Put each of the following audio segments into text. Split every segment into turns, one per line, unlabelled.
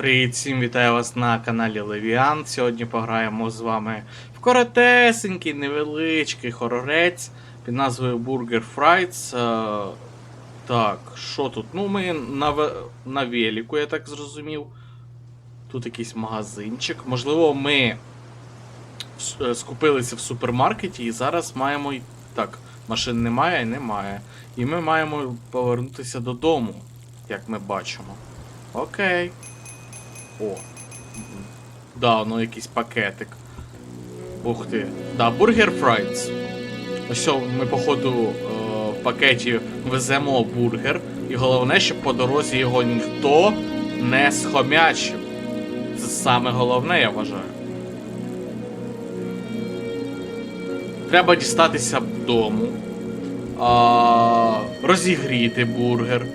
Привіт, всім вітаю вас на каналі Левіан. Сьогодні пограємо з вами в коротесенький, невеличкий хорорець під назвою Burger Frights. Е, Так, що тут? Ну, ми на, на велику, я так зрозумів. Тут якийсь магазинчик. Можливо, ми е, скупилися в супермаркеті і зараз маємо. Так, машин немає, немає. І ми маємо повернутися додому, як ми бачимо. Окей. О. Да, воно якийсь пакетик. Ух ти. Да, бургер фрайц. Ось ми, походу, е, в пакеті веземо бургер. І головне, щоб по дорозі його ніхто не схомячив. Це саме головне, я вважаю. Треба дістатися додому. Розігріти бургер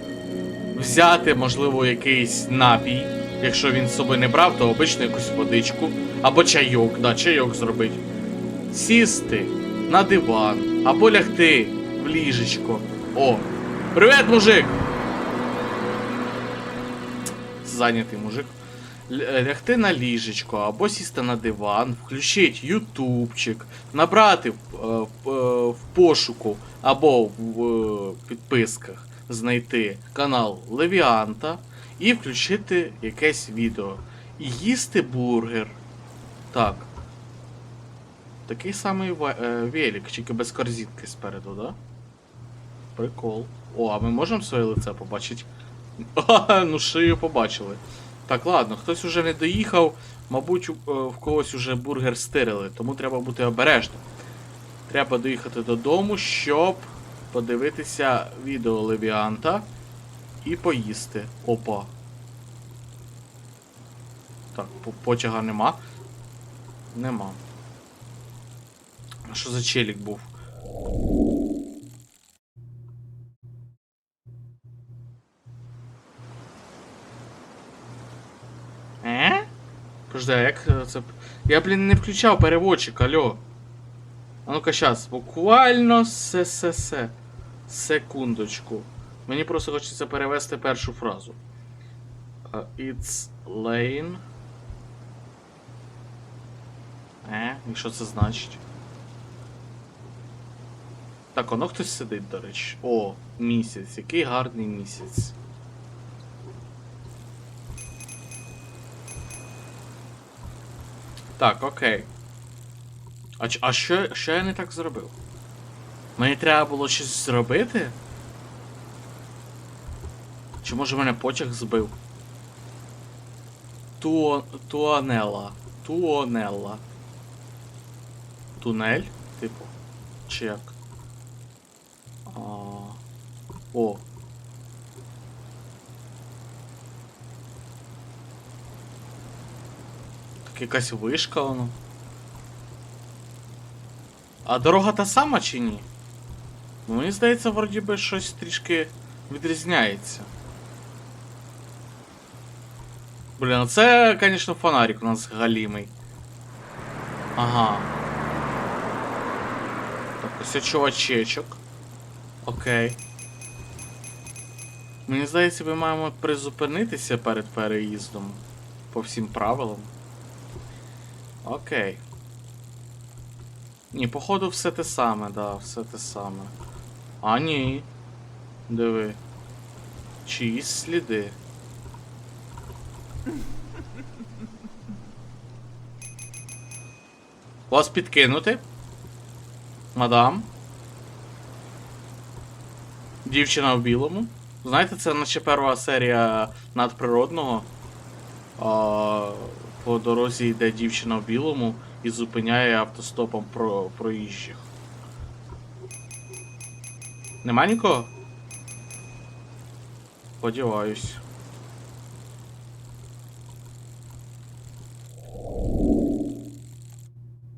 взяти, можливо, якийсь напій. Якщо він з собою не брав, то обично якусь водичку. Або чайок, да, чайок зробити. Сісти на диван, або лягти в ліжечко. О! Привіт, мужик! Зайнятий мужик. Е, Лягти на ліжечко, або сісти на диван, включити ютубчик, набрати в, е, в, е, в пошуку або в е, підписках знайти канал Левіанта і включити якесь відео. І їсти бургер. Так. Такий самий е, велик, тільки без корзинки спереду, да? Прикол. О, а ми можемо своє лице побачити? Ага, ну шию побачили. Так, ладно, хтось уже не доїхав, мабуть, е, в когось уже бургер стирили, тому треба бути обережним. Треба доїхати додому, щоб подивитися відео Левіанта і поїсти. Опа. Так, потяга нема. Нема. А що за челік був? Е? Подожди, а як е, це. Я, блін, не включав переводчик, алло. А ну-ка щас, буквально се-се-се. Секундочку. Мені просто хочеться перевести першу фразу. It's lane. Е, і що це значить? Так, воно хтось сидить, до речі. О, місяць. Який гарний місяць. Так, окей. А, а що, що я не так зробив? Мені треба було щось зробити? Чи може мене потяг збив? Туо... Туанела. Туонелла. Тунель? Типу. Чи як? А... О. Так якась вишка воно. А дорога та сама чи ні? Ну, Мені здається, вроді би щось трішки відрізняється. Блін, ну це, звісно, фонарик у нас галімий. Ага. Так, ось чувачечок. Окей. Мені здається, ми маємо призупинитися перед переїздом. По всім правилам. Окей. Ні, походу все те саме, да, все те саме. А ні. Диви. Чиїсь сліди. Вас підкинути? Мадам? Дівчина в білому. Знаєте, це наче перша серія надприродного. А, по дорозі йде дівчина в білому і зупиняє автостопом про проїжджих. Нема нікого? Сподіваюсь.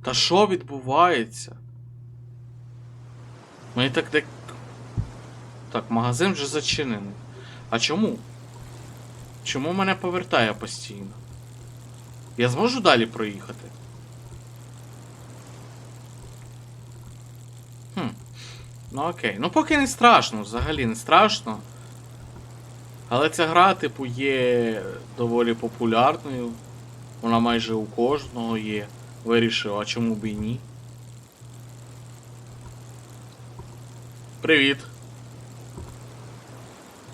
Та що відбувається? Мені так так. Так, магазин вже зачинений. А чому? Чому мене повертає постійно? Я зможу далі проїхати? Хм. Ну окей. Ну поки не страшно, взагалі не страшно. Але ця гра, типу, є доволі популярною. Вона майже у кожного є. Вирішив, а чому б і ні? Привіт.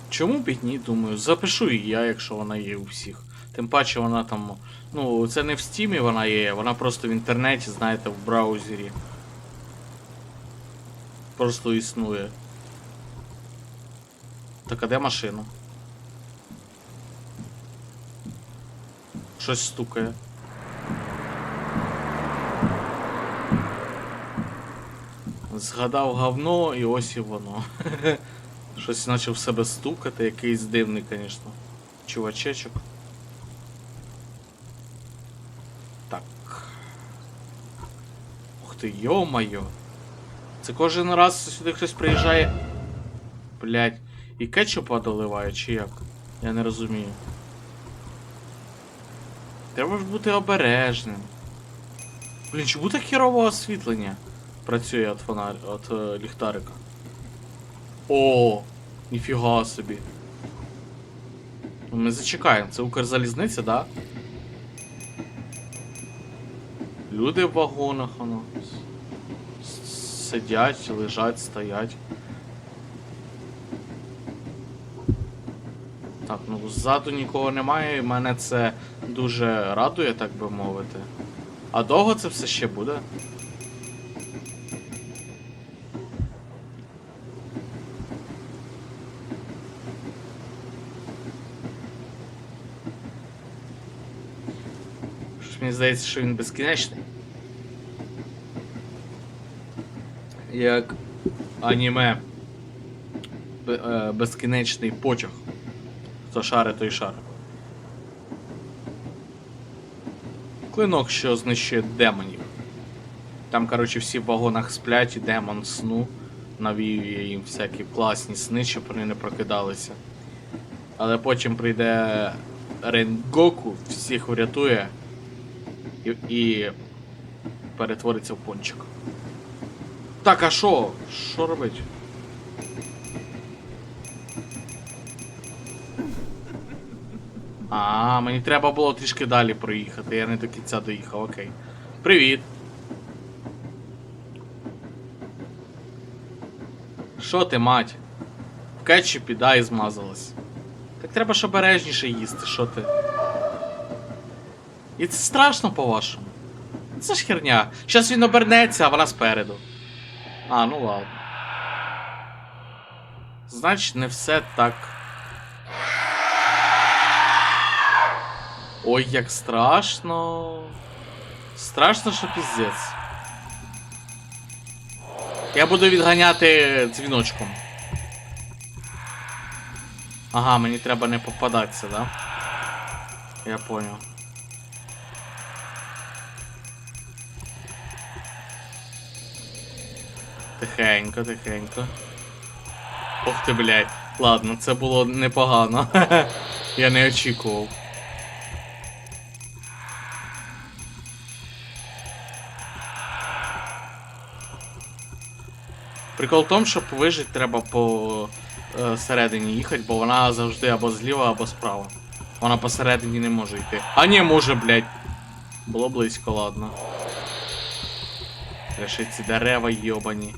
Чому б і ні, думаю, запишу і я, якщо вона є у всіх. Тим паче вона там. Ну, це не в стімі вона є, вона просто в інтернеті, знаєте, в браузері. Просто існує. Так, а де машина? Щось стукає. Згадав говно і ось і воно. Щось почав в себе стукати, якийсь дивний, звісно. Чувачечок. Так. Ух ти, йо-моє. Це кожен раз сюди хтось приїжджає. Блять. І кетчупа доливає, чи як? Я не розумію. Треба ж бути обережним. Блін, чому так хірове освітлення працює від фонарь, від е, ліхтарика? О, ніфіга собі. Ми зачекаємо, це Укрзалізниця, да? Люди в вагонах, воно. Сидять, лежать, стоять. Так, ну ззаду нікого немає, і мене це дуже радує, так би мовити. А довго це все ще буде? Мені здається, що він безкінечний. Як аніме. Е, безкінечний потяг. Хто шари, той шари. Клинок, що знищує демонів. Там, коротше, всі в вагонах сплять, і демон сну навіює їм всякі класні сни, щоб вони не прокидалися. Але потім прийде Ренгоку, всіх врятує і, і перетвориться в пончик. Так, а що? Що робить? А, мені треба було трішки далі проїхати, я не до кінця доїхав, окей. Привіт. Що ти, мать? В кетчупі, да, і змазалась. Так треба ж обережніше їсти, що ти? І це страшно по-вашому. Це ж херня. Щас він обернеться, а вона спереду. А, ну ладно. Значить, не все так. Ой, як страшно. Страшно, що піздець. Я буду відганяти дзвіночком. Ага, мені треба не попадатися, да? Я понял. Тихенько, тихенько. Ох ти, блядь. Ладно, це було непогано. Я не очікував. Прикол в тому, щоб вижити, треба по е, середині їхати, бо вона завжди або зліва, або справа. Вона посередині не може йти. А ні, може, блядь. Було близько, ладно. Реши ці дерева йобані.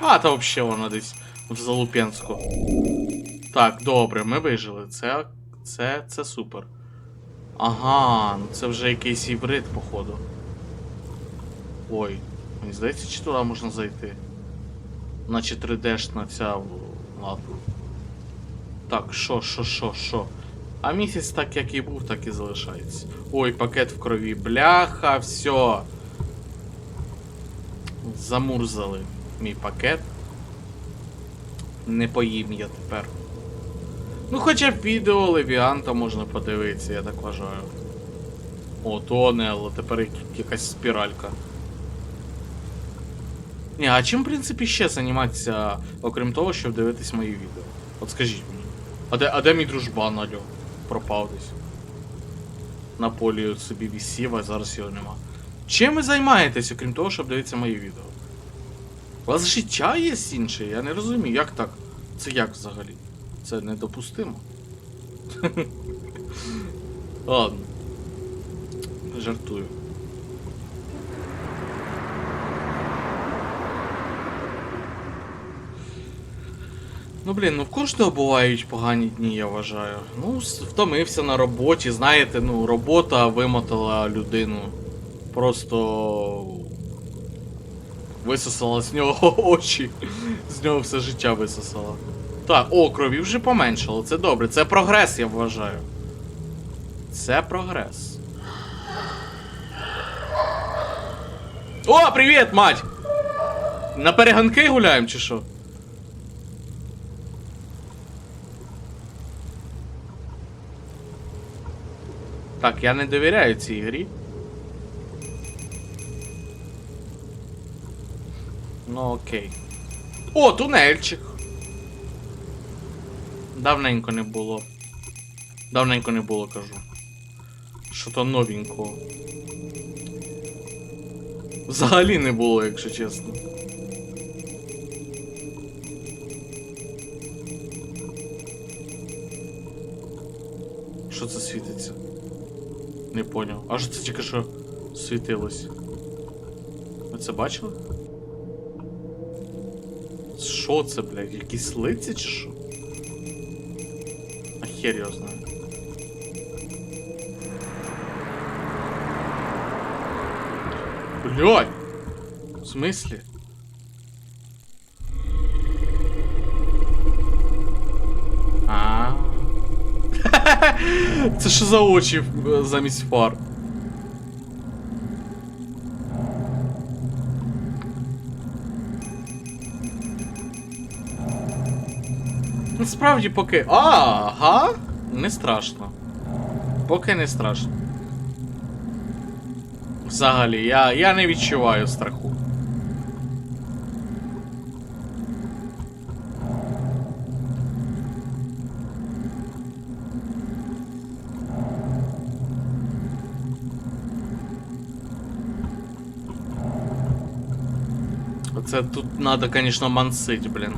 А, та взагалі вона десь в Залуп'янську. Так, добре, ми вижили. Це. Це. це супер. Ага, ну це вже якийсь гібрид, походу. Ой, мені здається, чи туди можна зайти. Наче 3D-шна ця. Ладно. Так, що, що, що, що? А місяць так як і був, так і залишається. Ой, пакет в крові. Бляха, все. Замурзали мій пакет. Не поїм я тепер. Ну, хоча б відео Левіанта можна подивитися, я так вважаю. О, тонел, а тепер якась спіралька. Ні, а чим, в принципі, ще займатися, окрім того, щоб дивитись мої відео? От скажіть мені. А де, а де мій дружбан, алло? Пропав десь. На полі собі вісів, а зараз його нема. Чим ви займаєтесь, окрім того, щоб дивитися мої відео? У вас життя є інше? Я не розумію, як так? Це як взагалі? Це недопустимо. Ладно. Жартую. Ну блін, ну в кожного бувають погані дні, я вважаю. Ну, втомився на роботі, знаєте, ну, робота вимотала людину. Просто висосала з нього очі. З нього все життя висосала. Так, о, крові вже поменшало, це добре. Це прогрес, я вважаю. Це прогрес. О, привіт, мать! На перегонки гуляємо чи що? Так, я не довіряю цій грі. Ну окей. О, тунельчик. Давненько не було. Давненько не було, кажу. Що то новенького. Взагалі не було, якщо чесно. Що це світиться? Не поняв. А що це тільки що світилось? Ви це бачили? Що це, блядь? Якісь лиця чи що? А хер знає. Блядь! В смислі? А. Це що за очі е, замість фар? Насправді поки. Ага. Не страшно. Поки не страшно. Взагалі, я, я не відчуваю страху. Оце тут надо, конечно, мансить, блін.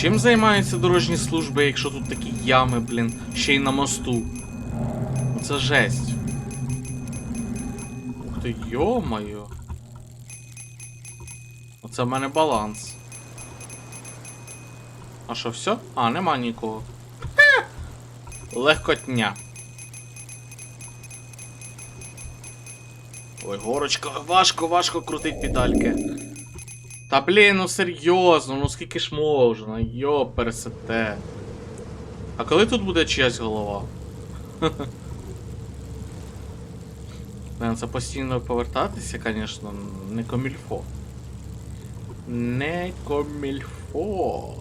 Чим займаються дорожні служби, якщо тут такі ями, блін, ще й на мосту? Це жесть. Ух ти, йо-моє. Оце в мене баланс. А що, все? А, нема нікого. Хе! Легкотня. Ой, горочка, важко, важко крутить педальки. Та блін, ну серйозно, ну скільки ж можна, йо, пересете. А коли тут буде чиясь голова? Блін, це постійно повертатися, звісно, не комільфо. Не комільфо.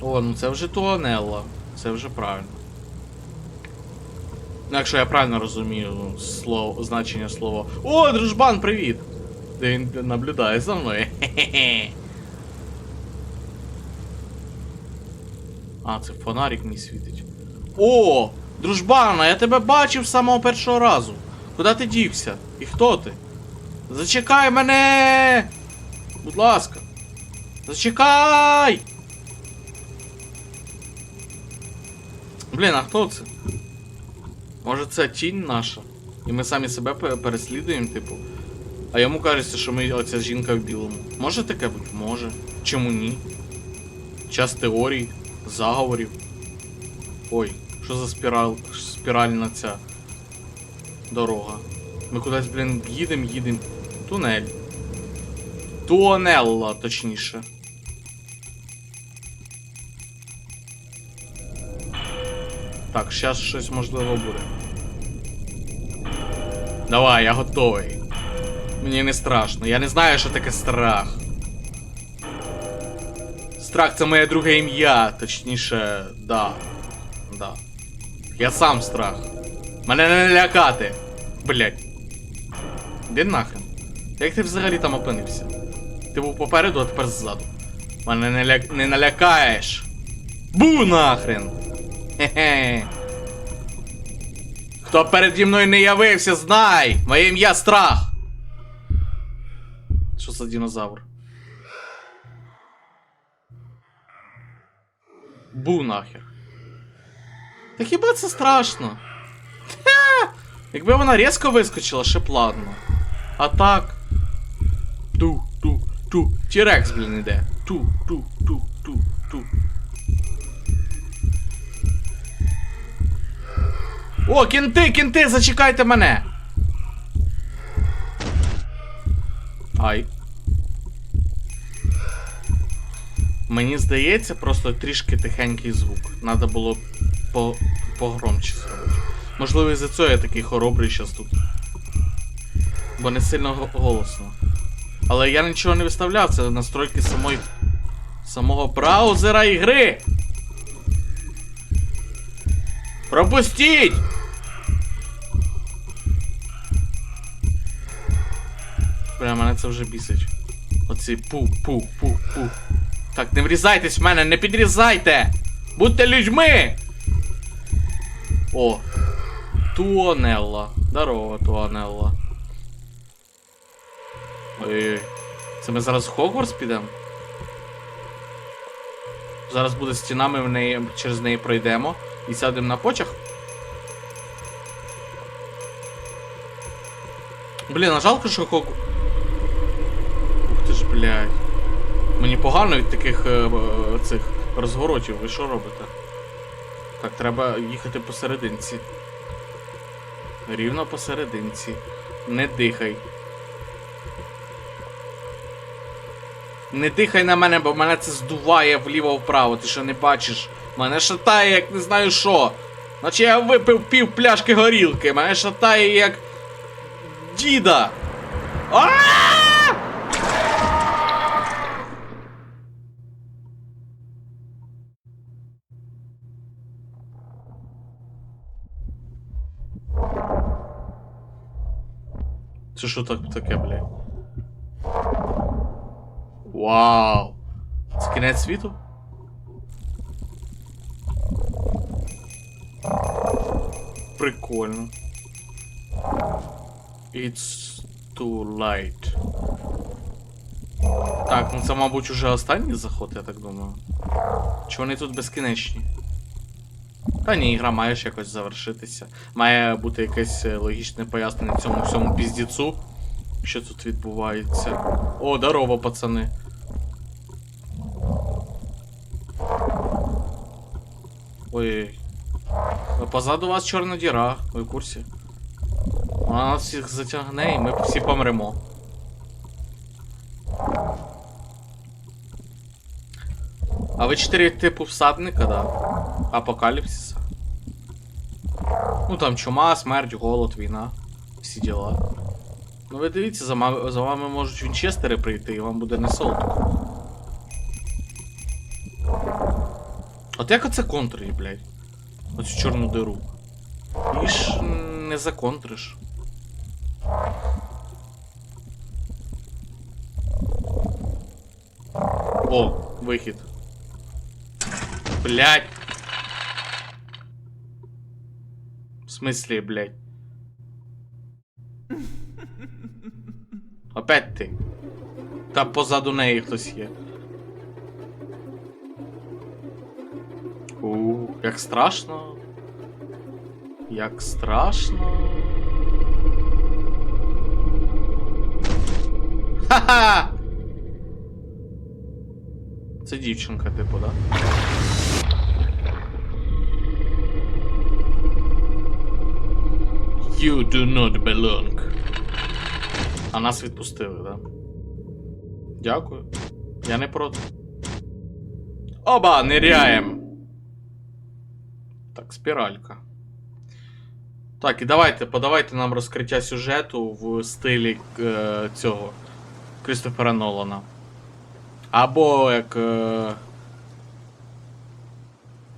О, ну це вже Туанелла. Це вже правильно. Ну, якщо я правильно розумію слово, значення слова. О, дружбан, привіт! Де він наблюдає за мною. Хе-хе-хе. А, це фонарик мій світить. О! Дружбана, я тебе бачив з самого першого разу. Куди ти дівся? І хто ти? Зачекай мене! Будь ласка. Зачекай! Блін, а хто це? Може це тінь наша? І ми самі себе переслідуємо, типу. А йому кажеться, що ми оця жінка в білому. Може таке бути? Може. Чому ні? Час теорій, заговорів. Ой, що за спіраль, спіральна ця дорога. Ми кудись, блін, їдемо, їдемо. Тунель. Туонелла, точніше. Так, зараз щось можливо буде. Давай, я готовий. Мені не страшно. Я не знаю, що таке страх. Страх це моє друге ім'я, точніше, да. Да. Я сам страх. Мене не лякати. Блять. Де нахрен? Як ти взагалі там опинився? Ти був попереду, а тепер ззаду. Мене не, ля... не налякаєш. Бу нахрен! Хе-хе. Хто переді мною не явився, знай! Моє ім'я страх! Що за динозавр? Бу нахер. Та хіба це страшно? Ха! Якби вона різко вискочила, ще б ладно. А так. Ту, ту, ту. Тірекс, блін, іде. Ту, ту, О, кінти, кінти, зачекайте мене! Ай. Мені здається, просто трішки тихенький звук. Надо було по... погромче зробити. Можливо, із-за цього я такий хоробрий щас тут. Бо не сильно голосно. Але я нічого не виставляв, це настройки самої. самого браузера ігри. Пропустіть! Бля, мене це вже бісить. Оці пу-пу-пу-пу. Так, не врізайтесь в мене, не підрізайте! Будьте людьми! О! Туонелла. Здорово, Туонелла. Ой-ой. Це ми зараз в Хогвартс підемо? Зараз буде стіна, ми в неї, через неї пройдемо і сядемо на почах. Блін, а жалко, що Хог... Блядь. Мені погано від таких е, е, цих розворотів. Ви що робите? Так, треба їхати посерединці. Рівно посерединці. Не дихай. Не дихай на мене, бо мене це здуває вліво-вправо. Ти що не бачиш? Мене шатає, як не знаю що. Наче я випив пів пляшки горілки. Мене шатає як. Діда. А! Це що так таке, блядь? Вау! Це кінець світу? Прикольно. It's too light. Так, ну це, мабуть, уже останній заход, я так думаю. Чи вони тут безкінечні? Та ні, ігра має ж якось завершитися. Має бути якесь е, логічне пояснення цьому всьому піздіцу. Що тут відбувається? О, здорово, пацани. Ой. Позаду вас чорна діра, ви в курсі? Вона нас всіх затягне і ми всі помремо. А ви чотири типу всадника, да? Апокаліпсиса. Ну там чума, смерть, голод, війна. Всі діла. Ну ви дивіться, за, ма- за вами можуть вінчестери прийти і вам буде не солодко. От як оце контрить, блядь? Оцю чорну диру. І ж не законтриш. О, вихід. Блядь. В смысле, блядь? Опять ти. Та позаду неї хтось є. У, як страшно. Як страшно. Ха-ха! Це дівчинка, типу, да? You do not belong. А нас відпустили, да? Дякую. Я не проти. Оба, ниряєм. Так, спіралька. Так, і давайте, подавайте нам розкриття сюжету в стилі е, цього Крістофера Нолана. Або як. Е,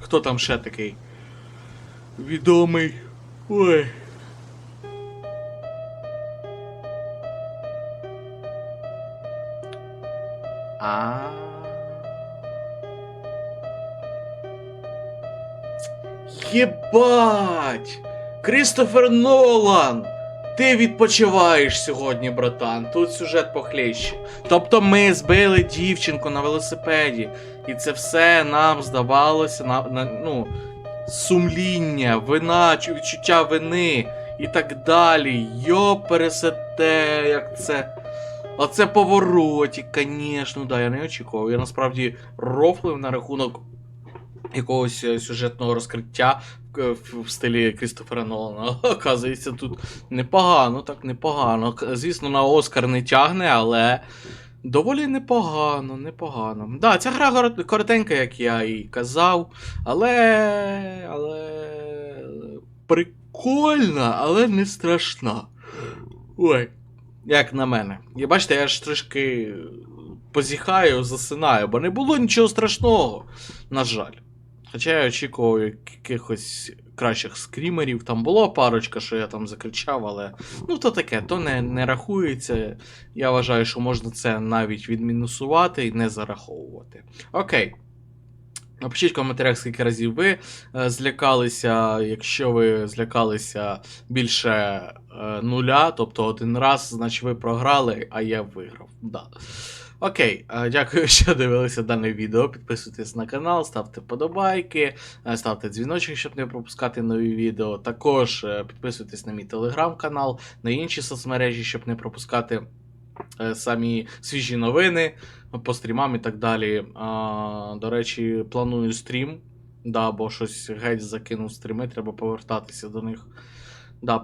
хто там ще такий? Відомий. Ой. А. Єбать! Крістофер Нолан! Ти відпочиваєш сьогодні, братан. Тут сюжет похлеще. Тобто ми збили дівчинку на велосипеді, і це все нам здавалося на, на ну, сумління, вина, відчуття вини і так далі. Йо пересете, як це. Оце поворотик, звісно, да, я не очікував. Я насправді рофлив на рахунок якогось е, сюжетного розкриття е, в, стилі Крістофера Нолана. Оказується, тут непогано, так непогано. Звісно, на Оскар не тягне, але доволі непогано, непогано. Да, ця гра коротенька, як я і казав, але. але. прикольна, але не страшна. Ой. Як на мене. І бачите, я ж трішки позіхаю, засинаю, бо не було нічого страшного, на жаль. Хоча я очікував якихось кращих скрімерів. Там було парочка, що я там закричав, але ну то таке, то не, не рахується. Я вважаю, що можна це навіть відмінусувати і не зараховувати. Окей. Напишіть в коментарях, скільки разів ви е, злякалися. Якщо ви злякалися більше е, нуля, тобто один раз, значить ви програли, а я виграв. Да. Окей, е, дякую, що дивилися дане відео. Підписуйтесь на канал, ставте подобайки, ставте дзвіночок, щоб не пропускати нові відео. Також підписуйтесь на мій телеграм-канал, на інші соцмережі, щоб не пропускати самі свіжі новини по стрімам і так далі. До речі, планую стрім. Да, бо щось геть закинув стріми, треба повертатися до них. Да,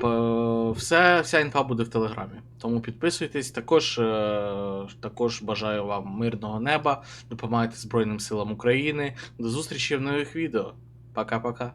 все, вся інфа буде в Телеграмі. Тому підписуйтесь. Також, е... також бажаю вам мирного неба. Допомагайте Збройним силам України. До зустрічі в нових відео. Пока-пока.